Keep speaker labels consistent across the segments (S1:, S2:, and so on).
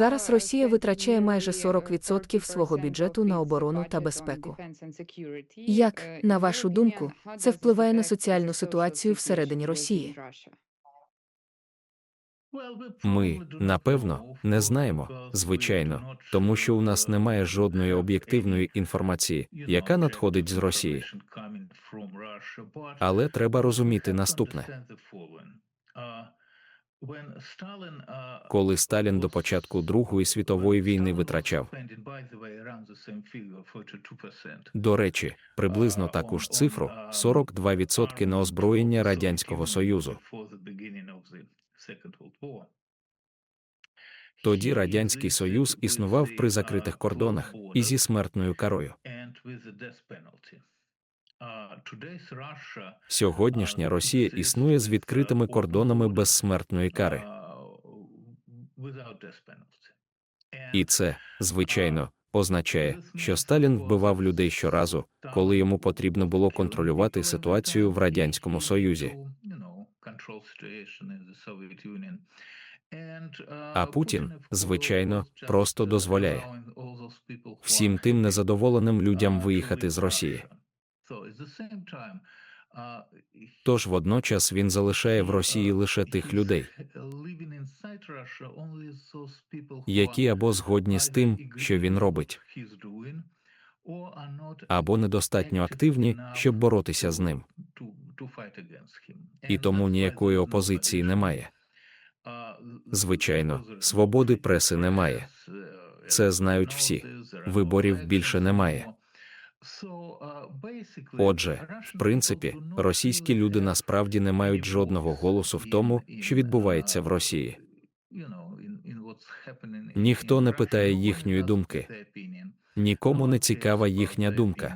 S1: Зараз Росія витрачає майже 40% свого бюджету на оборону та безпеку. Як, на вашу думку, це впливає на соціальну ситуацію всередині Росії?
S2: Ми, напевно, не знаємо, звичайно, тому що у нас немає жодної об'єктивної інформації, яка надходить з Росії. Але треба розуміти наступне: коли Сталін до початку Другої світової війни витрачав, до речі, приблизно таку ж цифру 42% на озброєння Радянського Союзу. Тоді Радянський Союз існував при закритих кордонах і зі смертною карою. Сьогоднішня Росія існує з відкритими кордонами без смертної кари. І це, звичайно, означає, що Сталін вбивав людей щоразу, коли йому потрібно було контролювати ситуацію в Радянському Союзі. А Путін, звичайно, просто дозволяє всім тим незадоволеним людям виїхати з Росії. Тож водночас він залишає в Росії лише тих людей, які або згодні з тим, що він робить, або недостатньо активні, щоб боротися з ним. І тому ніякої опозиції немає. Звичайно, свободи преси немає. Це знають всі. Виборів більше немає. Отже, в принципі, російські люди насправді не мають жодного голосу в тому, що відбувається в Росії. Ніхто не питає їхньої думки. Нікому не цікава їхня думка.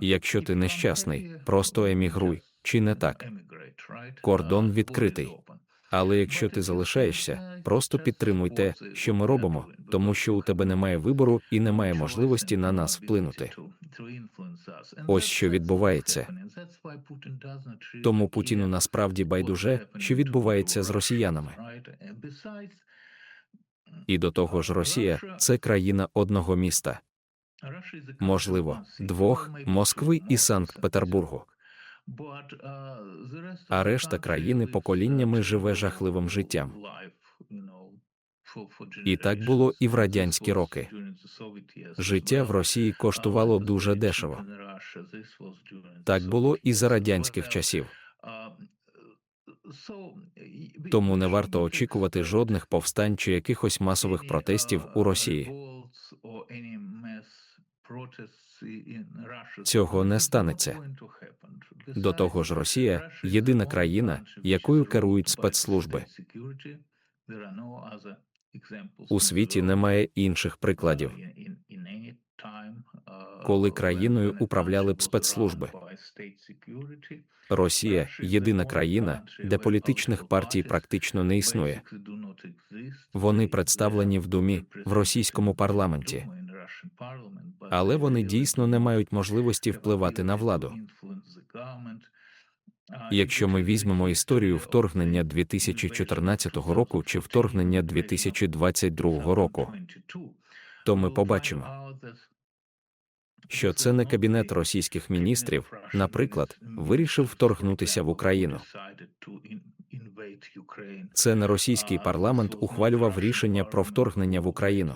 S2: Якщо ти нещасний, просто емігруй, чи не так? Кордон відкритий. Але якщо ти залишаєшся, просто підтримуй те, що ми робимо, тому що у тебе немає вибору і немає можливості на нас вплинути. Ось що відбувається. Тому Путіну насправді байдуже, що відбувається з росіянами. І до того ж, Росія це країна одного міста, можливо, двох Москви і Санкт-Петербургу. А решта країни поколіннями живе жахливим життям. І так було і в радянські роки. Життя в Росії коштувало дуже дешево. Так було і за радянських часів. Тому не варто очікувати жодних повстань чи якихось масових протестів у Росії. Цього не станеться. До того ж, Росія єдина країна, якою керують спецслужби. У світі немає інших прикладів. Коли країною управляли б спецслужби. Росія єдина країна, де політичних партій практично не існує. Вони представлені в Думі в російському парламенті. Але вони дійсно не мають можливості впливати на владу. Якщо ми візьмемо історію вторгнення 2014 року чи вторгнення 2022 року, то ми побачимо, що це не кабінет російських міністрів, наприклад, вирішив вторгнутися в Україну. Це не російський парламент ухвалював рішення про вторгнення в Україну.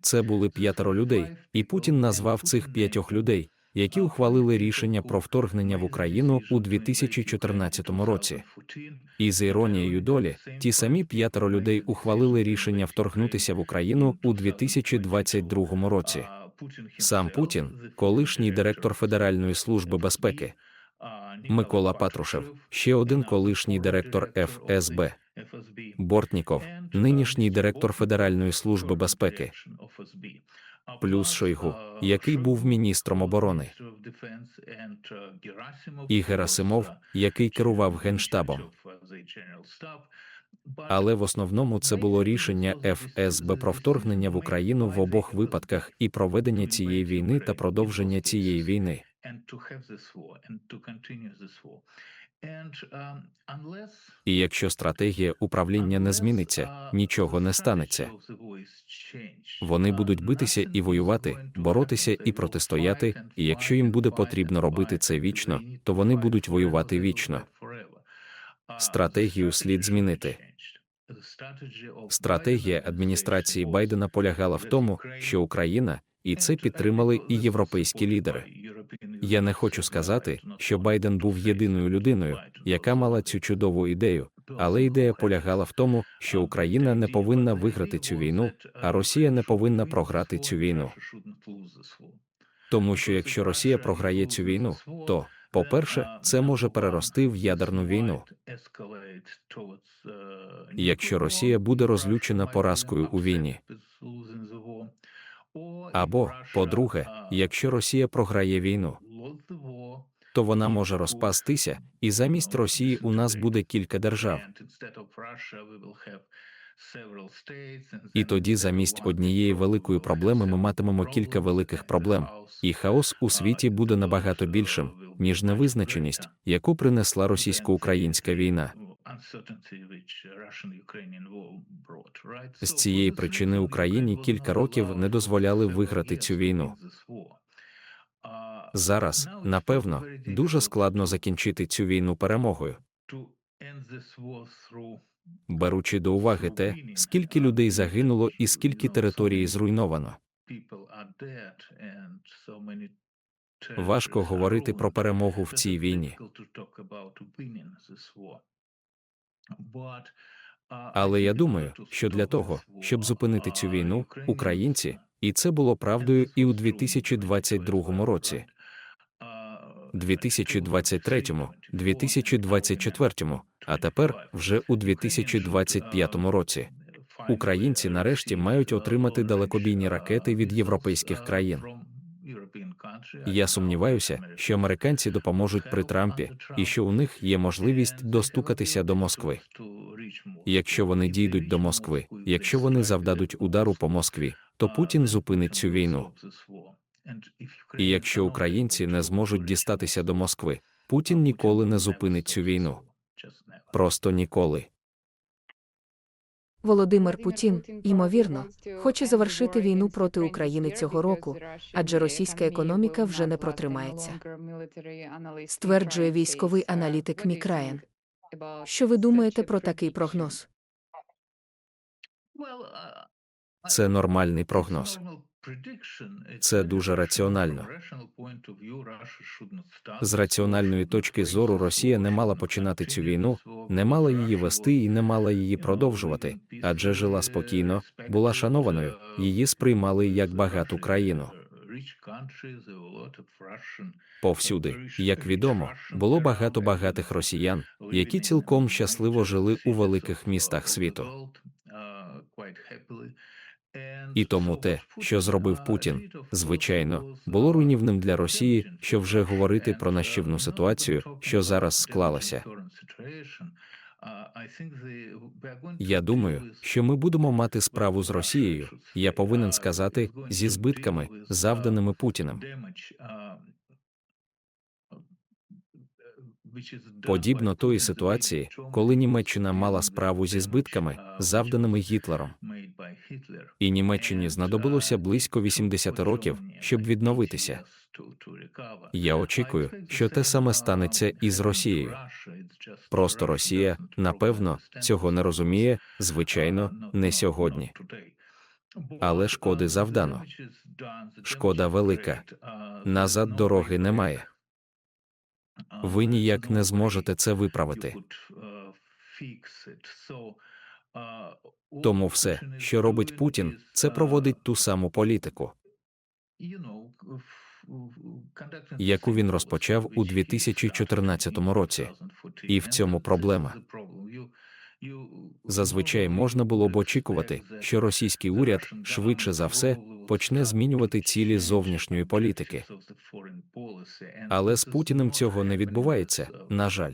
S2: Це були п'ятеро людей, і Путін назвав цих п'ятьох людей, які ухвалили рішення про вторгнення в Україну у 2014 році. І з іронією долі, ті самі п'ятеро людей ухвалили рішення вторгнутися в Україну у 2022 році. Сам Путін, колишній директор Федеральної служби безпеки, Микола Патрушев, ще один колишній директор ФСБ, Бортніков, нинішній директор Федеральної служби безпеки, плюс Шойгу, який був міністром оборони, і Герасимов, який керував генштабом. Але в основному це було рішення ФСБ про вторгнення в Україну в обох випадках і проведення цієї війни та продовження цієї війни. І якщо стратегія управління не зміниться, нічого не станеться. Вони будуть битися і воювати, боротися і протистояти, і якщо їм буде потрібно робити це вічно, то вони будуть воювати вічно. Стратегію слід змінити. Стратегія адміністрації Байдена полягала в тому, що Україна, і це підтримали і європейські лідери. Я не хочу сказати, що Байден був єдиною людиною, яка мала цю чудову ідею, але ідея полягала в тому, що Україна не повинна виграти цю війну, а Росія не повинна програти цю війну. Тому що якщо Росія програє цю війну, то, по-перше, це може перерости в ядерну війну. Якщо Росія буде розлючена поразкою у війні. Або, по-друге, якщо Росія програє війну, то вона може розпастися, і замість Росії у нас буде кілька держав. І тоді замість однієї великої проблеми ми матимемо кілька великих проблем, і хаос у світі буде набагато більшим, ніж невизначеність, яку принесла російсько-українська війна. З цієї причини Україні кілька років не дозволяли виграти цю війну. Зараз, напевно, дуже складно закінчити цю війну перемогою. Беручи до уваги те, скільки людей загинуло і скільки території зруйновано. Важко говорити про перемогу в цій війні. Але я думаю, що для того, щоб зупинити цю війну, українці, і це було правдою і у 2022 році, 2023, 2024, а тепер вже у 2025 році. Українці нарешті мають отримати далекобійні ракети від європейських країн. Я сумніваюся, що американці допоможуть при Трампі і що у них є можливість достукатися до Москви. Якщо вони дійдуть до Москви, якщо вони завдадуть удару по Москві, то Путін зупинить цю війну. І якщо українці не зможуть дістатися до Москви, Путін ніколи не зупинить цю війну. Просто ніколи.
S1: Володимир Путін, ймовірно, хоче завершити війну проти України цього року, адже російська економіка вже не протримається. Стверджує військовий аналітик Мікраєн. Що ви думаєте про такий прогноз?
S2: Це нормальний прогноз. Це дуже раціонально. З раціональної точки зору Росія не мала починати цю війну, не мала її вести і не мала її продовжувати, адже жила спокійно, була шанованою, її сприймали як багату країну. Повсюди, як відомо, було багато багатих росіян, які цілком щасливо жили у великих містах світу. І тому те, що зробив Путін, звичайно, було руйнівним для Росії, що вже говорити про нащівну ситуацію, що зараз склалася. Я думаю, що ми будемо мати справу з Росією. Я повинен сказати, зі збитками, завданими Путіним. Подібно тої ситуації, коли Німеччина мала справу зі збитками, завданими Гітлером. І Німеччині знадобилося близько 80 років, щоб відновитися. Я очікую, що те саме станеться і з Росією. Просто Росія, напевно, цього не розуміє, звичайно, не сьогодні. Але шкоди завдано. Шкода велика. Назад дороги немає. Ви ніяк не зможете це виправити. Тому все, що робить Путін, це проводить ту саму політику, яку він розпочав у 2014 році. І в цьому проблема. Зазвичай можна було б очікувати, що російський уряд швидше за все почне змінювати цілі зовнішньої політики. Але з Путіним цього не відбувається. На жаль,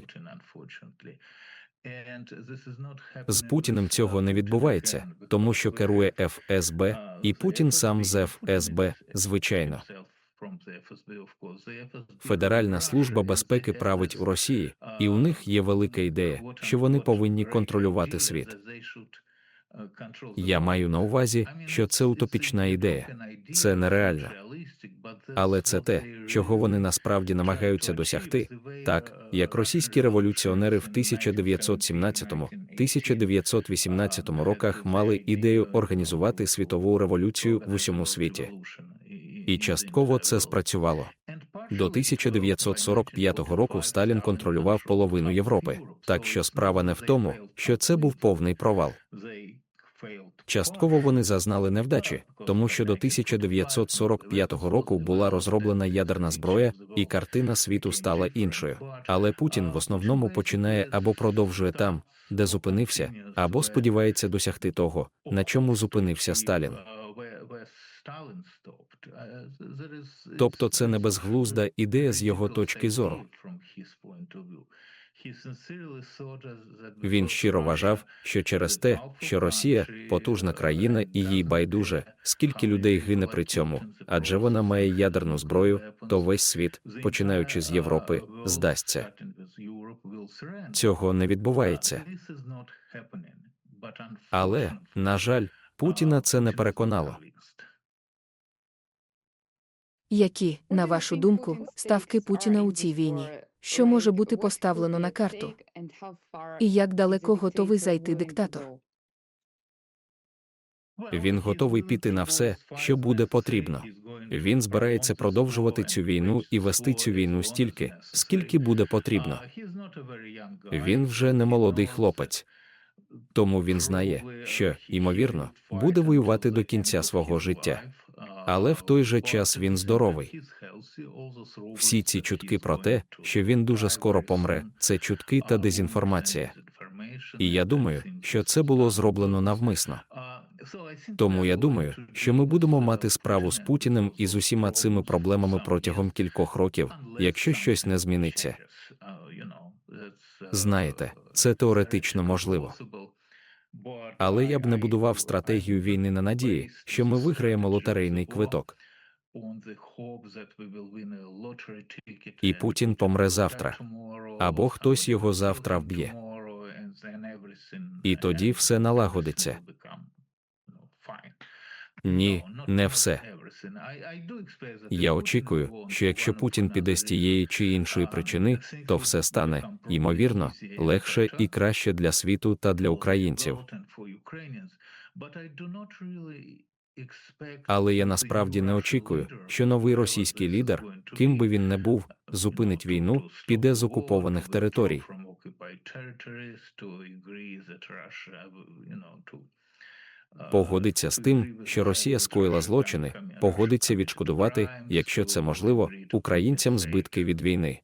S2: з Путіним цього не відбувається, тому що керує ФСБ, і Путін сам з ФСБ, звичайно. Федеральна служба безпеки править у Росії, І у них є велика ідея, що вони повинні контролювати світ. Я маю на увазі, що це утопічна ідея. Це нереально. Але це те, чого вони насправді намагаються досягти, так як російські революціонери в 1917-1918 роках мали ідею організувати світову революцію в усьому світі. І частково це спрацювало. До 1945 року Сталін контролював половину Європи, так що справа не в тому, що це був повний провал. Частково вони зазнали невдачі, тому що до 1945 року була розроблена ядерна зброя, і картина світу стала іншою. Але Путін в основному починає або продовжує там, де зупинився, або сподівається досягти того, на чому зупинився Сталін. Тобто це не безглузда ідея з його точки зору. Він щиро вважав, що через те, що Росія потужна країна і їй байдуже, скільки людей гине при цьому, адже вона має ядерну зброю, то весь світ, починаючи з Європи, здасться. Цього не відбувається. Але, на жаль, Путіна це не переконало.
S1: Які, на вашу думку, ставки Путіна у цій війні? Що може бути поставлено на карту? І як далеко готовий зайти диктатор?
S2: Він готовий піти на все, що буде потрібно. Він збирається продовжувати цю війну і вести цю війну стільки, скільки буде потрібно. Він вже не молодий хлопець, тому він знає, що, ймовірно, буде воювати до кінця свого життя. Але в той же час він здоровий. Всі ці чутки про те, що він дуже скоро помре, це чутки та дезінформація. І я думаю, що це було зроблено навмисно. Тому я думаю, що ми будемо мати справу з Путіним і з усіма цими проблемами протягом кількох років, якщо щось не зміниться. Знаєте, це теоретично можливо. Але я б не будував стратегію війни на надії, що ми виграємо лотерейний квиток. І Путін помре завтра, або хтось його завтра вб'є. І тоді все налагодиться. Ні, не все. Я очікую, що якщо Путін піде з тієї чи іншої причини, то все стане, ймовірно, легше і краще для світу та для українців. Але я насправді не очікую, що новий російський лідер, ким би він не був, зупинить війну, піде з окупованих територій. Погодиться з тим, що Росія скоїла злочини, погодиться відшкодувати, якщо це можливо, українцям збитки від війни.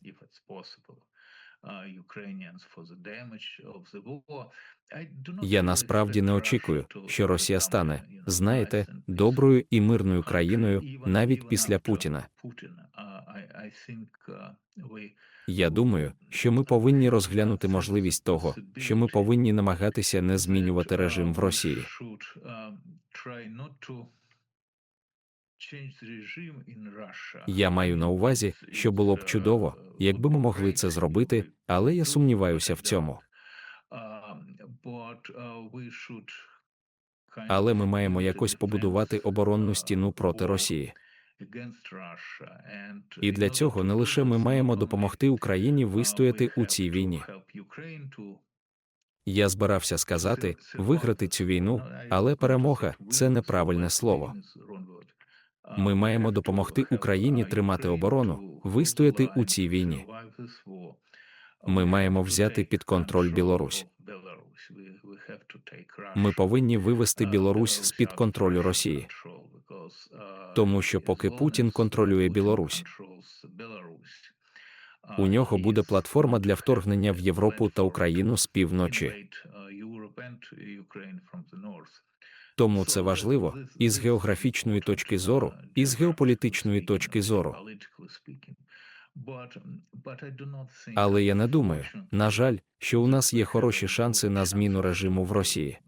S2: Я насправді не очікую, що Росія стане, знаєте, доброю і мирною країною навіть після Путіна. Я думаю, що ми повинні розглянути можливість того, що ми повинні намагатися не змінювати режим в Росії. Я маю на увазі, що було б чудово, якби ми могли це зробити, але я сумніваюся в цьому. Але ми маємо якось побудувати оборонну стіну проти Росії. І для цього не лише ми маємо допомогти Україні вистояти у цій війні. Я збирався сказати виграти цю війну, але перемога це неправильне слово. Ми маємо допомогти Україні тримати оборону, вистояти у цій війні. Ми маємо взяти під контроль Білорусь. Ми повинні вивести Білорусь з під контролю Росії. Тому що поки Путін контролює Білорусь, у нього буде платформа для вторгнення в Європу та Україну з півночі. Тому це важливо і з географічної точки зору, і з геополітичної точки зору. Але я не думаю, на жаль, що у нас є хороші шанси на зміну режиму в Росії.